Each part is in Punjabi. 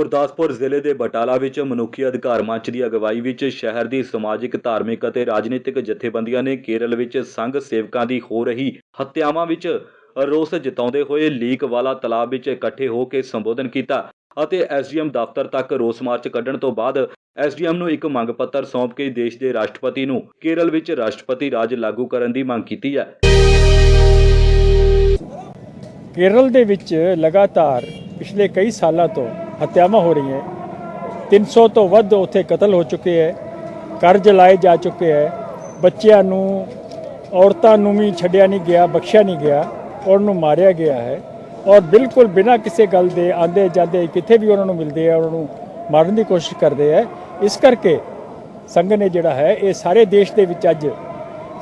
ਗੁਰਦਾਸਪੁਰ ਜ਼ਿਲ੍ਹੇ ਦੇ ਬਟਾਲਾ ਵਿੱਚ ਮਨੁੱਖੀ ਅਧਿਕਾਰ ਮੰਚ ਦੀ ਅਗਵਾਈ ਵਿੱਚ ਸ਼ਹਿਰ ਦੀ ਸਮਾਜਿਕ, ਧਾਰਮਿਕ ਅਤੇ ਰਾਜਨੀਤਿਕ ਜਥੇਬੰਦੀਆਂ ਨੇ ਕੇਰਲ ਵਿੱਚ ਸੰਘ ਸੇਵਕਾਂ ਦੀ ਹੋ ਰਹੀ ਹੱਤਿਆਵਾਂ ਵਿੱਚ ਰੋਸ ਜਤਾਉਂਦੇ ਹੋਏ ਲੀਕ ਵਾਲਾ ਤਲਾਬ ਵਿੱਚ ਇਕੱਠੇ ਹੋ ਕੇ ਸੰਬੋਧਨ ਕੀਤਾ ਅਤੇ ਐਸਡੀਐਮ ਦਫ਼ਤਰ ਤੱਕ ਰੋਸ ਮਾਰਚ ਕੱਢਣ ਤੋਂ ਬਾਅਦ ਐਸਡੀਐਮ ਨੂੰ ਇੱਕ ਮੰਗ ਪੱਤਰ ਸੌਂਪ ਕੇ ਦੇਸ਼ ਦੇ ਰਾਸ਼ਟਰਪਤੀ ਨੂੰ ਕੇਰਲ ਵਿੱਚ ਰਾਸ਼ਟਰਪਤੀ ਰਾਜ ਲਾਗੂ ਕਰਨ ਦੀ ਮੰਗ ਕੀਤੀ ਹੈ। ਕੇਰਲ ਦੇ ਵਿੱਚ ਲਗਾਤਾਰ ਪਿਛਲੇ ਕਈ ਸਾਲਾਂ ਤੋਂ ਹੱਤਿਆਵਾਂ ਹੋ ਰਹੀਆਂ 300 ਤੋਂ ਵੱਧ ਉੱਥੇ ਕਤਲ ਹੋ ਚੁੱਕੇ ਹੈ। ਕਰ ਜਲਾਏ ਜਾ ਚੁੱਕੇ ਹੈ। ਬੱਚਿਆਂ ਨੂੰ ਔਰਤਾਂ ਨੂੰ ਵੀ ਛੱਡਿਆ ਨਹੀਂ ਗਿਆ ਬਖਸ਼ਿਆ ਨਹੀਂ ਗਿਆ ਔਰ ਨੂੰ ਮਾਰਿਆ ਗਿਆ ਹੈ। ਔਰ ਬਿਲਕੁਲ ਬਿਨਾਂ ਕਿਸੇ ਗੱਲ ਦੇ ਆਂਦੇ ਜਾਂਦੇ ਕਿੱਥੇ ਵੀ ਉਹਨਾਂ ਨੂੰ ਮਿਲਦੇ ਆ ਉਹਨਾਂ ਨੂੰ ਮਾਰਨ ਦੀ ਕੋਸ਼ਿਸ਼ ਕਰਦੇ ਆ। ਇਸ ਕਰਕੇ ਸੰਘ ਨੇ ਜਿਹੜਾ ਹੈ ਇਹ ਸਾਰੇ ਦੇਸ਼ ਦੇ ਵਿੱਚ ਅੱਜ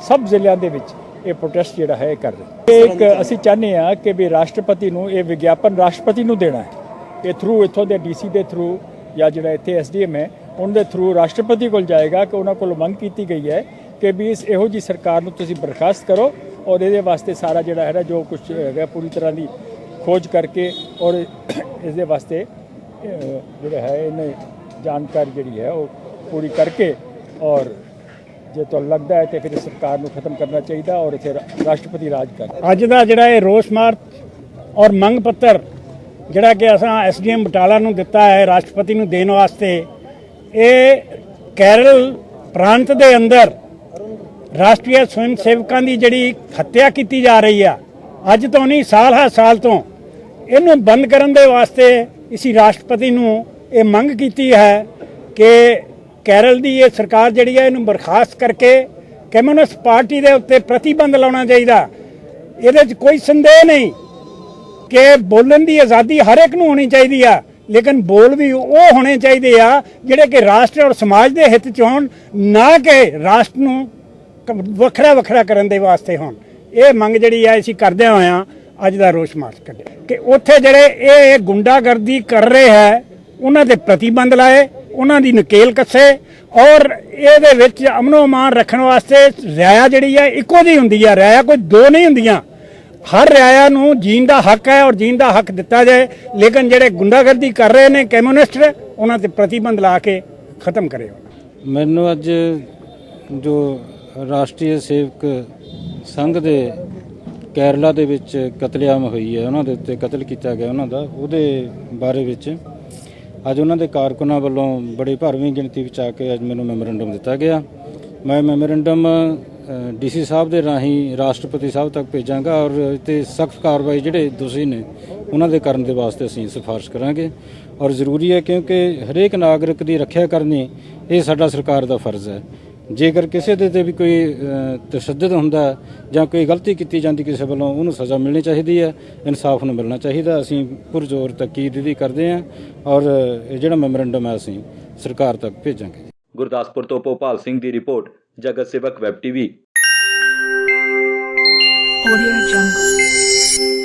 ਸਭ ਜ਼ਿਲ੍ਹਿਆਂ ਦੇ ਵਿੱਚ ਇਹ ਪ੍ਰੋਟੈਸਟ ਜਿਹੜਾ ਹੈ ਇਹ ਕਰ ਰਹੇ ਇੱਕ ਅਸੀਂ ਚਾਹੁੰਦੇ ਆ ਕਿ ਵੀ ਰਾਸ਼ਟਰਪਤੀ ਨੂੰ ਇਹ ਵਿਗਿਆਪਨ ਰਾਸ਼ਟਰਪਤੀ ਨੂੰ ਦੇਣਾ ਹੈ। ਇਹ ਥਰੂ ਇੱਥੋਂ ਦੇ ਡੀਸੀ ਦੇ ਥਰੂ ਜਾਂ ਜਿਹੜਾ ਇੱਥੇ ਐਸਡੀਐਮ ਹੈ, ਉਹਨਾਂ ਦੇ ਥਰੂ ਰਾਸ਼ਟਰਪਤੀ ਕੋਲ ਜਾਏਗਾ ਕਿ ਉਹਨਾਂ ਕੋਲ ਮੰਗ ਕੀਤੀ ਗਈ ਹੈ ਕਿ ਵੀ ਇਸ ਇਹੋ ਜੀ ਸਰਕਾਰ ਨੂੰ ਤੁਸੀਂ ਬਰਖਾਸਤ ਕਰੋ ਔਰ ਇਹਦੇ ਵਾਸਤੇ ਸਾਰਾ ਜਿਹੜਾ ਹੈ ਨਾ ਜੋ ਕੁਝ ਹੈਗਾ ਪੂਰੀ ਤਰ੍ਹਾਂ ਦੀ ਖੋਜ ਕਰਕੇ ਔਰ ਇਸ ਦੇ ਵਾਸਤੇ ਜਿਹੜਾ ਹੈ ਇਹਨੇ ਜਾਣਕਾਰੀ ਜਿਹੜੀ ਹੈ ਉਹ ਪੂਰੀ ਕਰਕੇ ਔਰ ਜੇ ਤੁਹਾਨੂੰ ਲੱਗਦਾ ਹੈ ਕਿ ਫਿਰ ਸਰਕਾਰ ਨੂੰ ਖਤਮ ਕਰਨਾ ਚਾਹੀਦਾ ਔਰ ਇੱਥੇ ਰਾਸ਼ਟਰਪਤੀ ਰਾਜ ਕਰ ਅੱਜ ਦਾ ਜਿਹੜਾ ਇਹ ਰੋਸ ਮਾਰਚ ਔਰ ਮੰਗ ਪੱਤਰ ਜਿਹੜਾ ਕਿ ਅਸਾਂ ਐਸਡੀਐਮ ਬਟਾਲਾ ਨੂੰ ਦਿੱਤਾ ਹੈ, ਰਾਸ਼ਟਰਪਤੀ ਨੂੰ ਦੇਣ ਵਾਸਤੇ, ਇਹ ਕੇਰਲ ਪ੍ਰਾਂਤ ਦੇ ਅੰਦਰ ਰਾਸ਼ਟਰੀ ਸਵੈਮ ਸੇਵਕਾਂ ਦੀ ਜਿਹੜੀ ਹੱਤਿਆ ਕੀਤੀ ਜਾ ਰਹੀ ਆ, ਅੱਜ ਤੋਂ ਨਹੀਂ, ਸਾਲ ਹਾ ਸਾਲ ਤੋਂ, ਇਹਨੂੰ ਬੰਦ ਕਰਨ ਦੇ ਵਾਸਤੇ ਇਸੀ ਰਾਸ਼ਟਰਪਤੀ ਨੂੰ ਇਹ ਮੰਗ ਕੀਤੀ ਹੈ ਕਿ ਕੇਰਲ ਦੀ ਇਹ ਸਰਕਾਰ ਜਿਹੜੀ ਹੈ ਇਹਨੂੰ ਬਰਖਾਸਤ ਕਰਕੇ ਕਮਿਊਨਿਸਟ ਪਾਰਟੀ ਦੇ ਉੱਤੇ ਪ੍ਰਤੀਬੰਧ ਲਾਉਣਾ ਚਾਹੀਦਾ। ਇਹਦੇ 'ਚ ਕੋਈ ਸੰਦੇਹ ਨਹੀਂ ਕਿ ਬੋਲਣ ਦੀ ਆਜ਼ਾਦੀ ਹਰ ਇੱਕ ਨੂੰ ਹੋਣੀ ਚਾਹੀਦੀ ਆ, ਲੇਕਿਨ ਬੋਲ ਵੀ ਉਹ ਹੋਣੇ ਚਾਹੀਦੇ ਆ ਜਿਹੜੇ ਕਿ ਰਾਸ਼ਟਰ ਔਰ ਸਮਾਜ ਦੇ ਹਿੱਤ 'ਚ ਹੋਣ, ਨਾ ਕਿ ਰਾਸ਼ਟਰ ਨੂੰ ਵੱਖਰਾ ਵੱਖਰਾ ਕਰਨ ਦੇ ਵਾਸਤੇ ਹੋਣ। ਇਹ ਮੰਗ ਜਿਹੜੀ ਆ ਅਸੀਂ ਕਰਦਿਆਂ ਹੋਇਆਂ ਅੱਜ ਦਾ ਰੋਸ ਮਾਰਚ ਕੱਢਿਆ। ਕਿ ਉੱਥੇ ਜਿਹੜੇ ਇਹ ਗੁੰਡਾਗਰਦੀ ਕਰ ਰਹੇ ਹੈ, ਉਹਨਾਂ ਦੇ ਪ੍ਰਤੀਬੰਧ ਲਾਏ, ਉਹਨਾਂ ਦੀ ਨਕੇਲ ਕੱਸੇ ਔਰ ਇਹਦੇ ਵਿੱਚ ਅਮਨੋ ਅਮਾਨ ਰੱਖਣ ਵਾਸਤੇ ਰਿਆਇਆ ਜਿਹੜੀ ਆ, ਇੱਕੋ ਜਿਹੀ ਹੁੰਦੀ ਆ ਰਿਆਇਆ ਕੋਈ ਦੋ ਨਹੀਂ ਹੁੰਦੀਆਂ। ਹਰ ਰਿਆਇਆ ਨੂੰ ਜੀਣ ਦਾ ਹੱਕ ਹੈ ਔਰ ਜੀਣ ਦਾ ਹੱਕ ਦਿੱਤਾ ਜਾਏ, ਲੇਕਿਨ ਜਿਹੜੇ ਗੁੰਡਾਗਰਦੀ ਕਰ ਰਹੇ ਨੇ ਕਮਿਊਨਿਸਟ, ਉਹਨਾਂ ਤੇ ਪ੍ਰਤੀਬੰਧ ਲਾ ਕੇ ਖਤਮ ਕਰੇ ਮੈਨੂੰ ਅੱਜ ਜੋ ਰਾਸ਼ਟਰੀ ਸੇਵਕ ਸੰਘ ਦੇ ਕੇਰਲਾ ਦੇ ਵਿੱਚ ਕਤਲੇਆਮ ਹੋਈ ਹੈ, ਉਹਨਾਂ ਦੇ ਉੱਤੇ ਕਤਲ ਕੀਤਾ ਗਿਆ ਉਹਨਾਂ ਦਾ, ਉਹਦੇ ਬਾਰੇ ਵਿੱਚ ਅੱਜ ਉਹਨਾਂ ਦੇ ਕਾਰਕੁਨਾਂ ਵੱਲੋਂ ਬੜੀ ਭਰਵੀਂ ਗਿਣਤੀ ਵਿੱਚ ਆ ਕੇ ਅੱਜ ਮੈਨੂੰ ਮੈਮੋਰੈਂਡਮ ਦਿੱਤਾ ਗਿਆ। ਮੈਂ ਮੈਮੋਰੈਂਡਮ ਡੀਸੀ ਸਾਹਿਬ ਦੇ ਰਾਹੀਂ ਰਾਸ਼ਟਰਪਤੀ ਸਾਹਿਬ ਤੱਕ ਭੇਜਾਂਗਾ ਔਰ ਤੇ ਸਖਤ ਕਾਰਵਾਈ ਜਿਹੜੇ ਦੋਸ਼ੀ ਨੇ, ਉਹਨਾਂ ਦੇ ਕਰਨ ਦੇ ਵਾਸਤੇ ਅਸੀਂ ਸਿਫਾਰਿਸ਼ ਕਰਾਂਗੇ। ਔਰ ਜ਼ਰੂਰੀ ਹੈ ਕਿਉਂਕਿ ਹਰੇਕ ਨਾਗਰਿਕ ਦੀ ਰੱਖਿਆ ਕਰਨੀ, ਇਹ ਸਾਡਾ ਸਰਕਾਰ ਦਾ ਫਰਜ਼ ਹੈ। ਜੇਕਰ ਕਿਸੇ ਦੇ ਤੇ ਵੀ ਕੋਈ ਤਸ਼ੱਦਦ ਹੁੰਦਾ ਜਾਂ ਕੋਈ ਗਲਤੀ ਕੀਤੀ ਜਾਂਦੀ ਕਿਸੇ ਵੱਲੋਂ, ਉਹਨੂੰ ਸਜ਼ਾ ਮਿਲਣੀ ਚਾਹੀਦੀ ਹੈ, ਇਨਸਾਫ ਨੂੰ ਮਿਲਣਾ ਚਾਹੀਦਾ। ਅਸੀਂ ਪੁਰਜ਼ੋਰ ਤਕੀਦ ਇਹਦੀ ਕਰਦੇ ਹਾਂ ਔਰ ਇਹ ਜਿਹੜਾ ਮੈਮੋਰੈਂਡਮ ਹੈ, ਅਸੀਂ ਸਰਕਾਰ ਤੱਕ ਭੇਜਾਂਗੇ। ਗੁਰਦਾਸਪੁਰ ਤੋਂ ਭੋਪਾਲ ਸਿੰਘ ਦੀ ਰਿਪੋਰਟ। ਜਗਤ ਸੇਵਕ ਵੈਬ ਟੀਵੀ ਆਡੀਓ ਜੰਗਲ